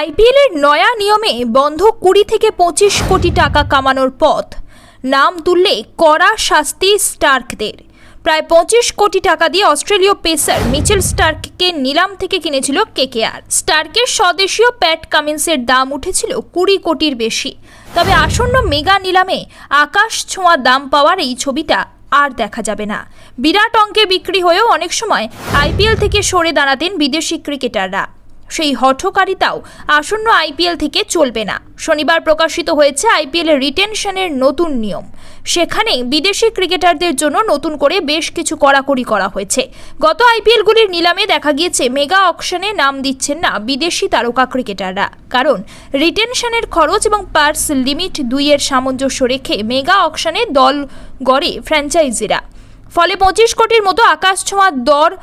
আইপিএলের নয়া নিয়মে বন্ধ কুড়ি থেকে পঁচিশ কোটি টাকা কামানোর পথ। নাম তুললে কড়া শাস্তি স্টার্কদের। প্রায় পঁচিশ কোটি টাকা দিয়ে অস্ট্রেলীয় পেসার মিচেল স্টার্ককে নিলাম থেকে কিনেছিল কেকেআর। স্টার্কের স্বদেশীয় প্যাট কামিন্সের দাম উঠেছিল কুড়ি কোটির বেশি। তবে আসন্ন মেগা নিলামে আকাশ ছোঁয়া দাম পাওয়ার এই ছবিটা আর দেখা যাবে না। বিরাট অঙ্কে বিক্রি হয়েও অনেক সময় আইপিএল থেকে সরে দাঁড়াতেন বিদেশি ক্রিকেটাররা। সেই হঠকারিতাও আসন্ন আইপিএল থেকে চলবে না। শনিবার প্রকাশিত হয়েছে আইপিএল রিটেনশনের নতুন নিয়ম। সেখানে বিদেশি ক্রিকেটারদের জন্য নতুন করে বেশ কিছু কড়াকড়ি করা হয়েছে। গত আইপিএলগুলির নিলামে দেখা গিয়েছে, মেগা অকশনে নাম দিচ্ছেন না বিদেশি তারকা ক্রিকেটাররা। কারণ, রিটেনশনের খরচ এবং পার্স লিমিট দুইয়ের সামঞ্জস্য রেখে মেগা অকশনে দল গড়ে ফ্র্যাঞ্চাইজিরা। ফলে পঁচিশ কোটির মতো আকাশ ছোঁয়া দর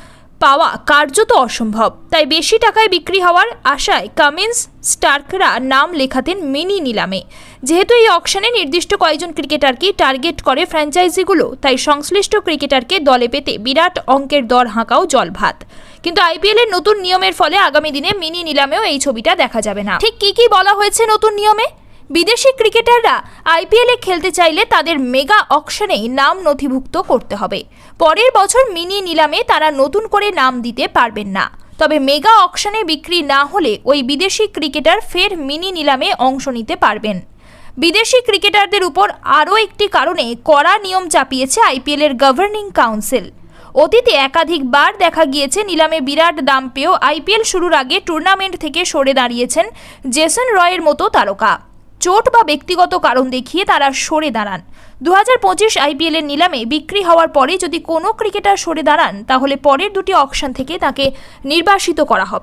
পাওয়া কার্যত অসম্ভব। তাই বেশি টাকায় বিক্রি হওয়ার আশায় কামিন্স স্টার্করা নাম লেখাতেন মিনি নিলামে। যেহেতু এই অকশনে নির্দিষ্ট কয়েকজন ক্রিকেটারকে টার্গেট করে ফ্র্যাঞ্চাইজিগুলো, তাই সংশ্লিষ্ট ক্রিকেটারকে দলে পেতে বিরাট অঙ্কের দর হাঁকাও জল ভাত কিন্তু আইপিএলের নতুন নিয়মের ফলে আগামী দিনে মিনি নিলামেও এই ছবিটা দেখা যাবে না। ঠিক কি কি বলা হয়েছে নতুন নিয়মে? বিদেশি ক্রিকেটাররা আইপিএলে খেলতে চাইলে তাদের মেগা অকশনেই নাম নথিভুক্ত করতে হবে। পরের বছর মিনি নিলামে তারা নতুন করে নাম দিতে পারবেন না। তবে মেগা অকশনে বিক্রি না হলে ওই বিদেশি ক্রিকেটার ফের মিনি নিলামে অংশ নিতে পারবেন। বিদেশি ক্রিকেটারদের উপর আরও একটি কারণে কড়া নিয়ম চাপিয়েছে আইপিএলের গভর্নিং কাউন্সিল। অতীতে একাধিকবার দেখা গিয়েছে নিলামে বিরাট দাম পেয়েও আইপিএল শুরুর আগে টুর্নামেন্ট থেকে সরে দাঁড়িয়েছেন জেসন রয়ের মতো তারকা। চোট বা ব্যক্তিগত কারণ দেখিয়ে তারা সরে দাঁড়ান। দু হাজার পঁচিশ আইপিএলের নিলামে বিক্রি হওয়ার পরে যদি কোনো ক্রিকেটার সরে দাঁড়ান, তাহলে পরের দুটি অকশন থেকে তাকে নির্বাসিত করা হবে।